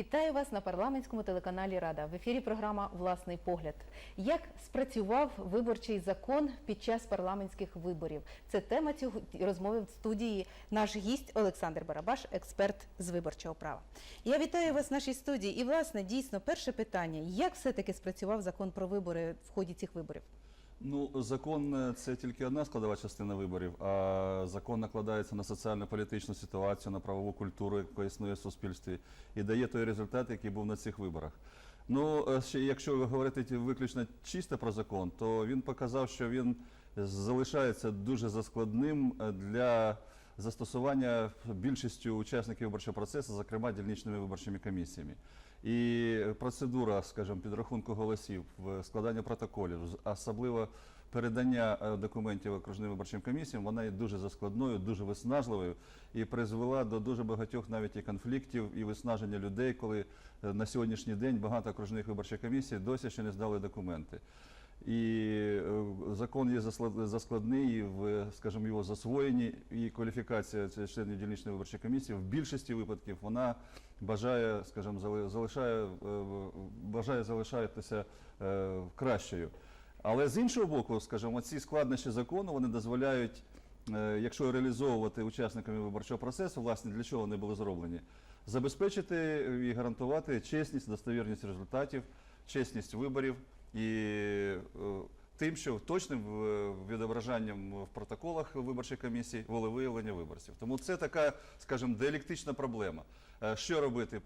Вітаю вас на парламентському телеканалі Рада. В ефірі програма Власний погляд. Як спрацював виборчий закон під час парламентських виборів? Це тема цього розмови в студії. Наш гість Олександр Барабаш, експерт з виборчого права. Я вітаю вас в нашій студії. І власне дійсно перше питання: як все-таки спрацював закон про вибори в ході цих виборів? Ну, закон е, це тільки одна складова частина виборів, а закон накладається на соціально-політичну ситуацію, на правову культуру, яка існує в суспільстві, і дає той результат, який був на цих виборах. Ну, е, ще якщо говорити ті- виключно чисто про закон, то він показав, що він залишається дуже заскладним е, для застосування більшістю учасників виборчого процесу, зокрема дільничними виборчими комісіями. І процедура, скажімо, підрахунку голосів, складання протоколів, особливо передання е, документів окружним виборчим комісіям, вона є дуже заскладною, дуже виснажливою і призвела до дуже багатьох навіть і конфліктів, і виснаження людей, коли е, на сьогоднішній день багато окружних виборчих комісій досі ще не здали документи. І е, закон є заскладний в, скажімо, його засвоєнні і кваліфікація членів дільничної виборчої комісії в більшості випадків вона бажає, скажімо, залишає, е, бажає залишатися е, кращою. Але з іншого боку, скажімо, ці складнощі закону вони дозволяють, е, якщо реалізовувати учасниками виборчого процесу, власне, для чого вони були зроблені, забезпечити і гарантувати чесність, достовірність результатів, чесність виборів і тим, що точним відображенням в протоколах виборчих комісій волевиявлення виборців. Тому це така, скажімо, діалектична проблема. Е, Що робити?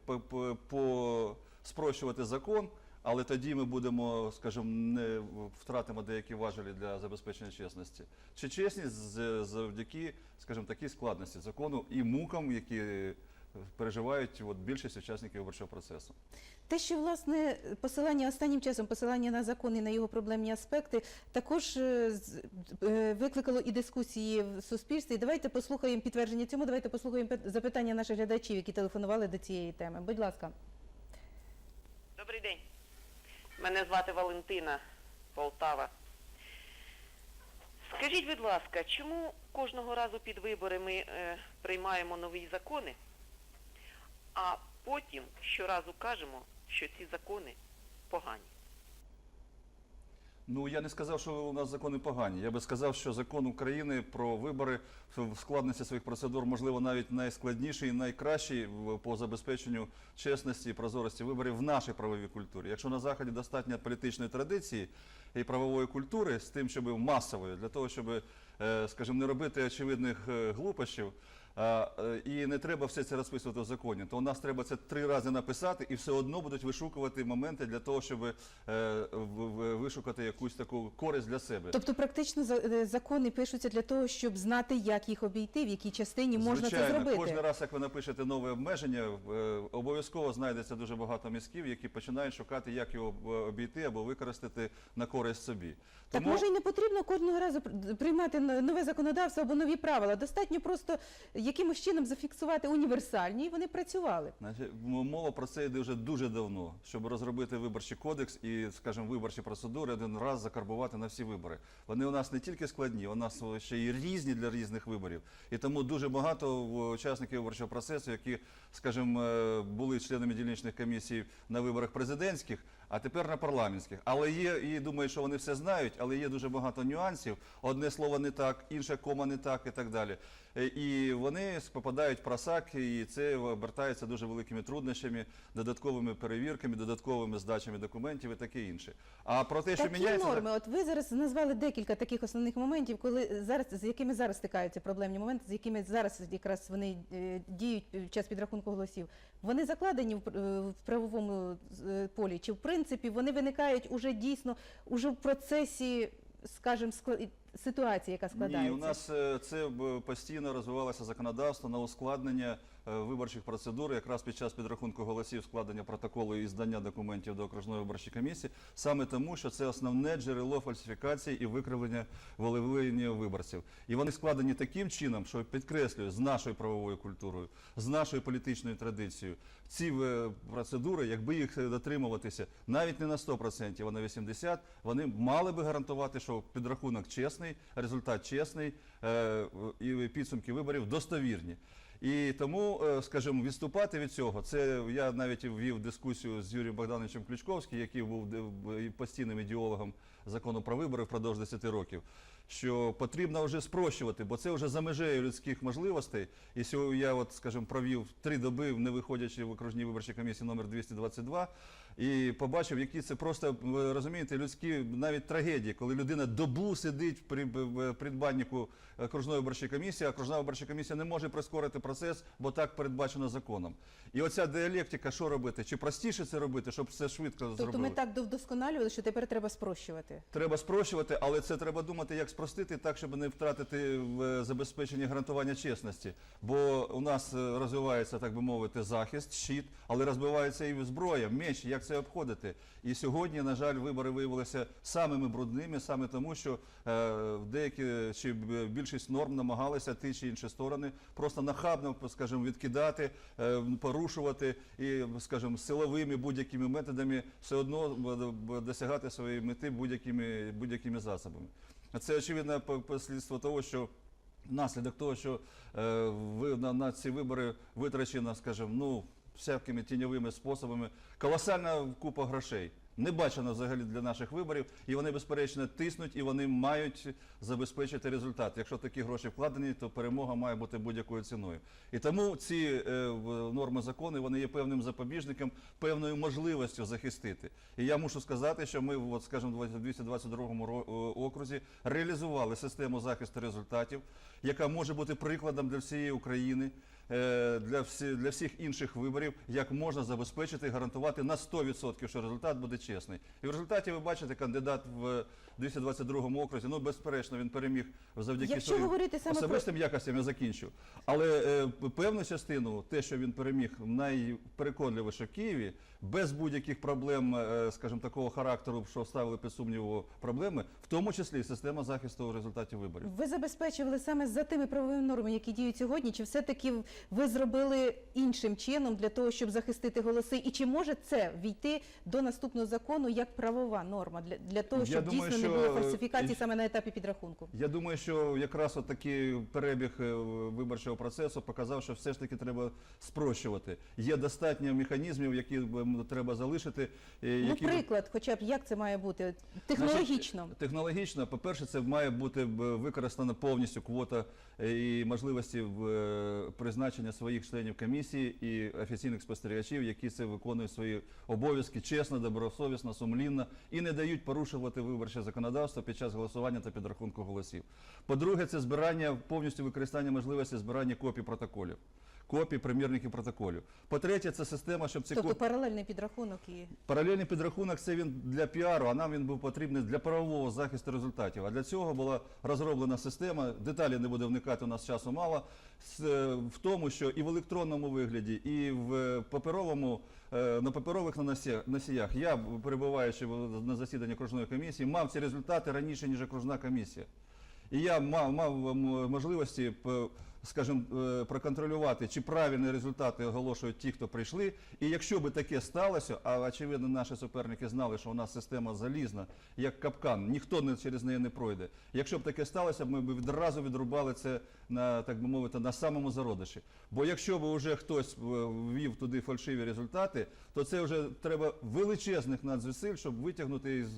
По- Спрощувати закон, але тоді ми будемо, скажімо, не втратимо деякі важелі для забезпечення чесності. Чи чесність завдяки, скажімо, такій складності закону і мукам, які переживають от, більшість учасників виборчого процесу. Те, що власне посилання останнім часом, посилання на закон і на його проблемні аспекти, також е, е, викликало і дискусії в суспільстві. Давайте послухаємо підтвердження цьому. Давайте послухаємо запитання наших глядачів, які телефонували до цієї теми. Будь ласка. Добрий день. Мене звати Валентина Полтава. Скажіть, будь ласка, чому кожного разу під вибори ми е, приймаємо нові закони, а потім щоразу кажемо, що ці закони погані? Ну я не сказав, що у нас закони погані. Я би сказав, що закон України про вибори в складності своїх процедур, можливо, навіть найскладніший і найкращий по забезпеченню чесності і прозорості виборів в нашій правовій культурі. Якщо на заході достатньо політичної традиції і правової культури з тим, щоб масової, для того, щоб, е, скажімо, не робити очевидних е, глупощів. Е, І не треба все це розписувати в законі, то у нас треба це три рази написати, і все одно будуть вишукувати моменти для того, щоб е, вишукати якусь таку користь для себе. Тобто, практично е, закони пишуться для того, щоб знати, як їх обійти, в якій частині можна Звичайно, це зробити. кожен раз, як ви напишете нове обмеження, обов'язково знайдеться дуже багато мізків, які починають шукати, як його обійти або використати на користь собі. Так може і не потрібно кожного разу пр- приймати нове законодавство або нові правила. Достатньо просто якимось чином зафіксувати універсальні, і вони працювали. Значить, мова про це йде вже дуже давно, щоб розробити виборчий кодекс і, скажімо, виборчі процедури один раз закарбувати на всі вибори. Вони у нас не тільки складні, у нас ще й різні для різних виборів. І тому дуже багато учасників виборчого процесу, які, скажімо, е, були членами дільничних комісій на виборах президентських, а тепер на парламентських. Але є і думаю, що вони все знають, але є дуже багато нюансів. Одне слово не так, інше кома не так і так далі. Е, І вони попадають в просак, і це обертається дуже великими труднощами, додатковими перевірками, додатковими здачами документів і таке інше. А про те, що Такі міняється норми. От ви зараз назвали декілька таких основних моментів, коли зараз з якими зараз стикаються проблемні моменти, з якими зараз якраз вони е, діють під час підрахунку голосів. Вони закладені в, е, правовому полі, чи в принципі вони виникають уже дійсно уже в процесі, скажімо, ситуації, яка складається. Ні, у нас е, це постійно розвивалося законодавство на ускладнення виборчих процедур, якраз під час підрахунку голосів, складення протоколу і здання документів до окружної виборчої комісії, саме тому, що це основне джерело фальсифікації і викривлення волевиявлення виборців. І вони складені таким чином, що підкреслюю, з нашою правовою культурою, з нашою політичною традицією. Ці е, процедури, якби їх е, дотримуватися навіть не на 100%, а на 80%, вони мали би гарантувати, що підрахунок чесний, результат чесний е, і підсумки виборів достовірні. І тому, е, скажімо, відступати від цього, це я навіть ввів дискусію з Юрієм Богдановичем Ключковським, який був постійним ідеологом закону про вибори впродовж 10 років. Що потрібно вже спрощувати, бо це вже за межею людських можливостей. І сьогодні я, от, скажімо, провів три доби, не виходячи в окружній виборчій комісії номер 222, і побачив, які це просто ви розумієте, людські навіть трагедії, коли людина добу сидить при придбаннику окружної виборчої комісії, а окружна виборча комісія не може прискорити процес, бо так передбачено законом. І оця діалектика, що робити? Чи простіше це робити, щоб все швидко Тобто зробили? ми так вдосконалювали, що тепер треба спрощувати. Треба спрощувати, але це треба думати, як спростити так, щоб не втратити в е, забезпеченні гарантування чесності. Бо у нас е, розвивається, так би мовити, захист, щит, але розбивається і зброя, меч, як це обходити. І сьогодні, на жаль, вибори виявилися самими брудними, саме тому, що е, деякі чи більшість норм намагалися ті чи інші сторони просто нахабно, скажімо, відкидати, е, порушувати і, скажімо, силовими будь-якими методами все одно б- досягати своєї мети будь-якими будь-якими засобами. Це очевидне послідство того, що наслідок того, що е, ви на, на ці вибори витрачено, скажімо, ну всякими тіньовими способами, колосальна купа грошей. Не бачено взагалі для наших виборів, і вони безперечно тиснуть, і вони мають забезпечити результат. Якщо такі гроші вкладені, то перемога має бути будь-якою ціною. І тому ці е, норми закону вони є певним запобіжником, певною можливістю захистити. І я мушу сказати, що ми, от, скажімо, в 222 е, окрузі реалізували систему захисту результатів, яка може бути прикладом для всієї України. Е, Для всі для всіх інших виборів, як можна забезпечити і гарантувати на 100%, що результат буде чесний. І в результаті ви бачите, кандидат в 222 окрузі, ну безперечно, він переміг завдяки Якщо своїм говорити саме про- особистим якостям, я закінчу. Але е, певну частину, те, що він переміг найпереконливіше в Києві, без будь-яких проблем, е, скажімо, такого характеру, що ставили під сумніву проблеми, в тому числі і система захисту результатів виборів. Ви забезпечували саме за тими правовими нормами, які діють сьогодні, чи все-таки ви зробили іншим чином для того, щоб захистити голоси? І чи може це війти до наступного закону як правова норма для, для того, Я щоб думаю, дійсно не було фальсифікації е, саме на етапі підрахунку? Я думаю, що якраз от такий перебіг е, виборчого процесу показав, що все ж таки треба спрощувати. Є достатньо механізмів, які треба залишити. е, Ну, приклад, хоча б як це має бути технологічно. Значить, технологічно, по-перше, це має бути використана повністю квота е, і можливості в, е, призначення своїх членів комісії і офіційних спостерігачів, які це виконують свої обов'язки чесно, добросовісно, сумлінно і не дають порушувати виборче законодавство під час голосування та підрахунку голосів. По-друге, це збирання повністю використання можливості збирання копій протоколів. Копій примірників протоколів. По-третє, це система, щоб ці Тобто копії... паралельний підрахунок і Паралельний підрахунок це він для піару, а нам він був потрібний для правового захисту результатів. А для цього була розроблена система. Деталі не буде вникати, у нас часу мало. В тому, що і в електронному вигляді, і в паперовому е, на паперових носіях- я, перебуваючи на засіданні окружної комісії, мав ці результати раніше ніж окружна комісія. І я мав, мав можливості, скажімо, е, проконтролювати, чи правильні результати оголошують ті, хто прийшли. І якщо би таке сталося, а очевидно, наші суперники знали, що у нас система залізна, як капкан, ніхто не через неї не пройде. Якщо б таке сталося, ми б відразу відрубали це на так би мовити на самому зародиші. Бо якщо б вже хтось е, ввів туди фальшиві результати, то це вже треба величезних надзусиль, щоб витягнути із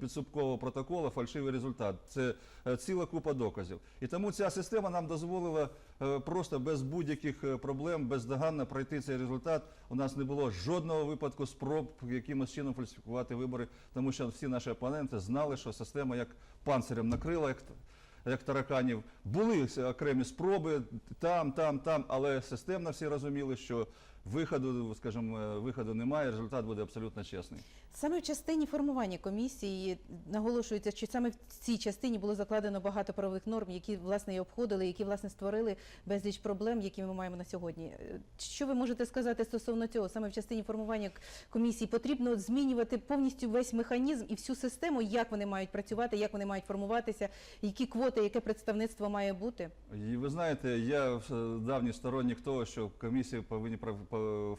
підсумкового протоколу фальшивий результат. Це е, ціла купа доказів. І тому ця система нам дозволила е, просто без будь-яких е, проблем, бездоганно пройти цей результат. У нас не було жодного випадку спроб якимось чином фальсифікувати вибори, тому що всі наші опоненти знали, що система як панцирем накрила. Як як тараканів. Були окремі спроби там, там, там, але системно всі розуміли, що виходу, скажімо, е, виходу немає, результат буде абсолютно чесний. Саме в частині формування комісії наголошується, що саме в цій частині було закладено багато правових норм, які власне і обходили, які власне створили безліч проблем, які ми маємо на сьогодні. Е, Що ви можете сказати стосовно цього? Саме в частині формування комісії потрібно змінювати повністю весь механізм і всю систему, як вони мають працювати, як вони мають формуватися, які квоти, яке представництво має бути. І ви знаєте, я е, давній сторонник того, що комісії повинні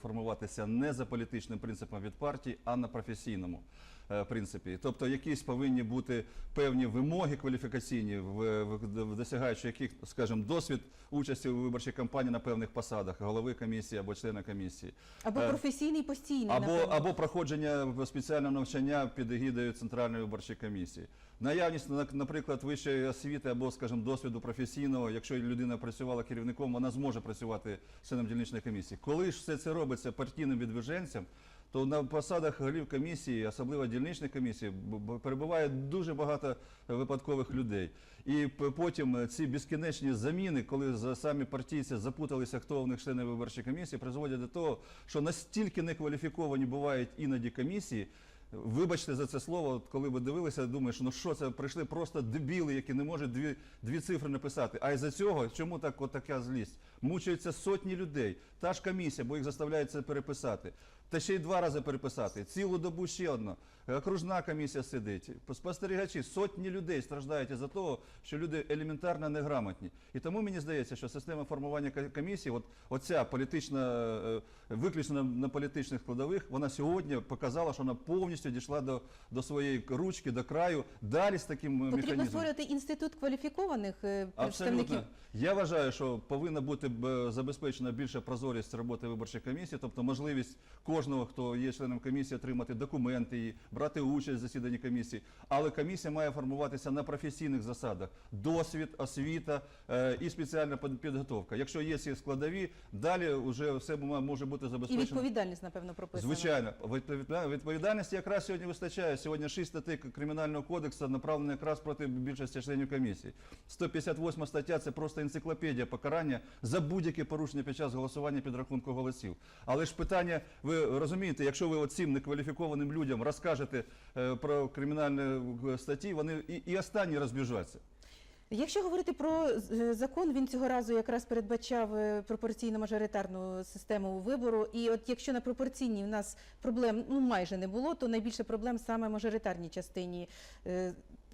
формуватися не за політичним принципом від партії, а на професійному. Е, В принципі, тобто якісь повинні бути певні вимоги кваліфікаційні, досягаючи яких, скажімо, досвід участі у виборчій кампанії на певних посадах, голови комісії або члена комісії. Або Е, професійний постійний Або, напевно. або проходження спеціального навчання під егідою Центральної виборчої комісії. Наявність, на- наприклад, вищої освіти або, скажімо, досвіду професійного, якщо людина працювала керівником, вона зможе працювати членом дільничної комісії. Коли ж все це робиться партійним відвиженцем, то на посадах голів комісії, особливо дільничних комісій, перебуває дуже багато випадкових людей. І потім ці безкінечні заміни, коли самі партійці запуталися, хто в них члени виборчої комісії, призводять до того, що настільки некваліфіковані бувають іноді комісії. Вибачте за це слово, коли ви дивилися, думаєш, ну що це прийшли просто дебіли, які не можуть дві, дві цифри написати. А із-за цього чому так от така злість? Мучаються сотні людей. Та ж комісія, бо їх заставляють це переписати. Та ще й два рази переписати. Цілу добу ще одна. Окружна комісія сидить. Спостерігачі, сотні людей страждають із-за того, що люди елементарно неграмотні. І тому мені здається, що система формування комісії, от оця політична, е, виключно на, політичних складових, вона сьогодні показала, що вона повністю дійшла до, до своєї ручки, до краю. Далі з таким е, Потрібно механізмом. створювати інститут кваліфікованих е, Абсолютно. Я вважаю, що повинна бути забезпечена більша прозорість роботи виборчої комісії, тобто можливість кожного, хто є членом комісії, отримати документи, її, брати участь в засіданні комісії. Але комісія має формуватися на професійних засадах: досвід, освіта е, і спеціальна підготовка. Якщо є ці складові, далі вже все може бути І забезпечено. відповідальність, напевно, прописана. Звичайно, відповідальності якраз сьогодні вистачає. Сьогодні 6 статей кримінального кодексу направлені якраз проти більшості членів комісії. 158 стаття це просто енциклопедія покарання за будь-яке порушення під час голосування підрахунку голосів. Але ж питання, ви розумієте, якщо ви оцим некваліфікованим людям розкажете е, про кримінальні е, статті, вони і, і останні розбіжаться. Якщо говорити про е, закон, він цього разу якраз передбачав пропорційно-мажоритарну систему вибору. І от якщо на пропорційній в нас проблем ну майже не було, то найбільше проблем саме в мажоритарній частині.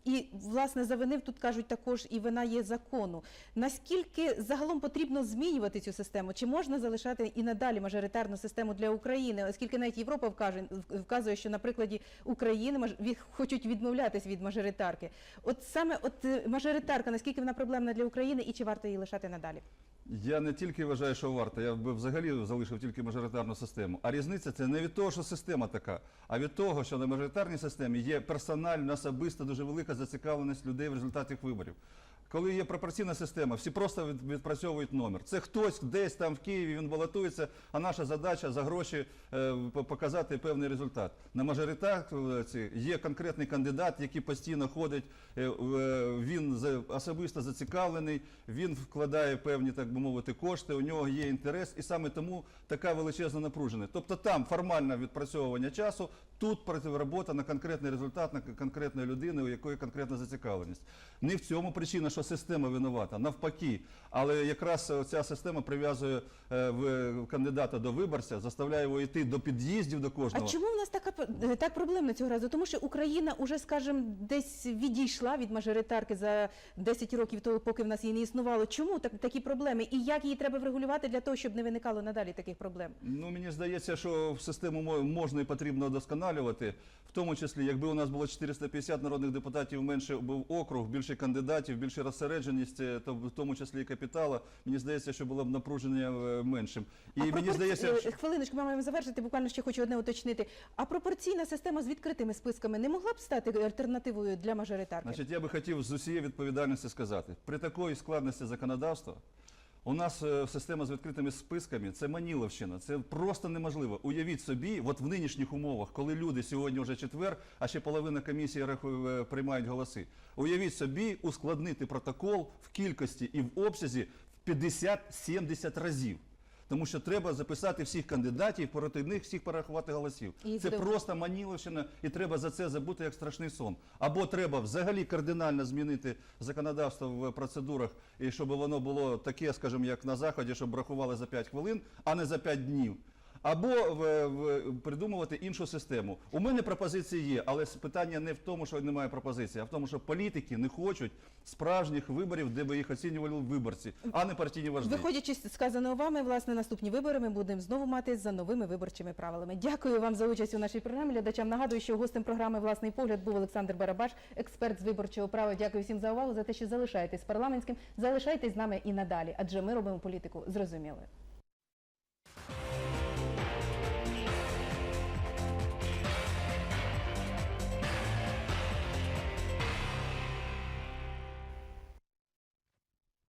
І власне завинив тут кажуть також і вина є закону. Наскільки загалом потрібно змінювати цю систему? Чи можна залишати і надалі мажоритарну систему для України, оскільки навіть Європа вкаже, вказує, що на прикладі України хочуть відмовлятись від мажоритарки. От саме от е, мажоритарка, наскільки вона проблемна для України і чи варто її лишати надалі? Я не тільки вважаю, що варто, я би взагалі залишив тільки мажоритарну систему. А різниця це не від того, що система така, а від того, що на мажоритарній системі є персональна, особиста, дуже велика зацікавленість людей в результаті виборів. Коли є пропорційна система, всі просто відпрацьовують номер. Це хтось десь там в Києві він балотується, а наша задача за гроші е, показати певний результат. На мажоритарці є конкретний кандидат, який постійно ходить, е, е, він особисто зацікавлений, він вкладає певні, так би мовити, кошти, у нього є інтерес, і саме тому така величезна напруженість. Тобто там формальне відпрацьовування часу, тут працює робота на конкретний результат, на конкретної людини, у якої конкретна зацікавленість. Не в цьому причина, що система винувата, навпаки. Але якраз ця система прив'язує е, кандидата до виборця, заставляє його йти до під'їздів до кожного. А чому в нас така е, так проблемна цього разу? Тому що Україна уже, скажімо, десь відійшла від мажоритарки за 10 років того, поки в нас її не існувало. Чому так, такі проблеми? І як її треба врегулювати для того, щоб не виникало надалі таких проблем? Ну мені здається, що в систему можна і потрібно досконалювати. В тому числі, якби у нас було 450 народних депутатів, менше був округ, більше кандидатів, більше розсередженість, е, то в тому числі і капітала. Мені здається, що було б напруження е, меншим. І а мені пропорці- здається, е, що- хвилиночку, ми маємо завершити. Буквально ще хочу одне уточнити. А пропорційна система з відкритими списками не могла б стати альтернативою для мажоритарки? Значить, я би хотів з усієї відповідальності сказати, при такої складності законодавства у нас е, система з відкритими списками це маніловщина, це просто неможливо. Уявіть собі, от в нинішніх умовах, коли люди сьогодні вже четвер, а ще половина комісії рахує, е, приймають голоси. Уявіть собі, ускладнити протокол в кількості і в обсязі в 50-70 разів. Тому що треба записати всіх кандидатів, проти них всіх порахувати голосів. І Це буде- просто маніловщина, і треба за це забути як страшний сон. Або треба взагалі кардинально змінити законодавство в процедурах, і щоб воно було таке, скажімо, як на заході, щоб рахували за 5 хвилин, а не за 5 днів. Або в, в, придумувати іншу систему. У мене пропозиції є, але питання не в тому, що немає пропозиції, а в тому, що політики не хочуть справжніх виборів, де би їх оцінювали виборці, а не партійні вожді. Виходячи з сказаного вами, власне, наступні вибори ми будемо знову мати за новими виборчими правилами. Дякую вам за участь у нашій програмі. Глядачам нагадую, що гостем програми Власний погляд був Олександр Барабаш, експерт з виборчого права. Дякую всім за увагу, за те, що залишаєтесь парламентським. Залишайтесь з нами і надалі, адже ми робимо політику зрозумілою.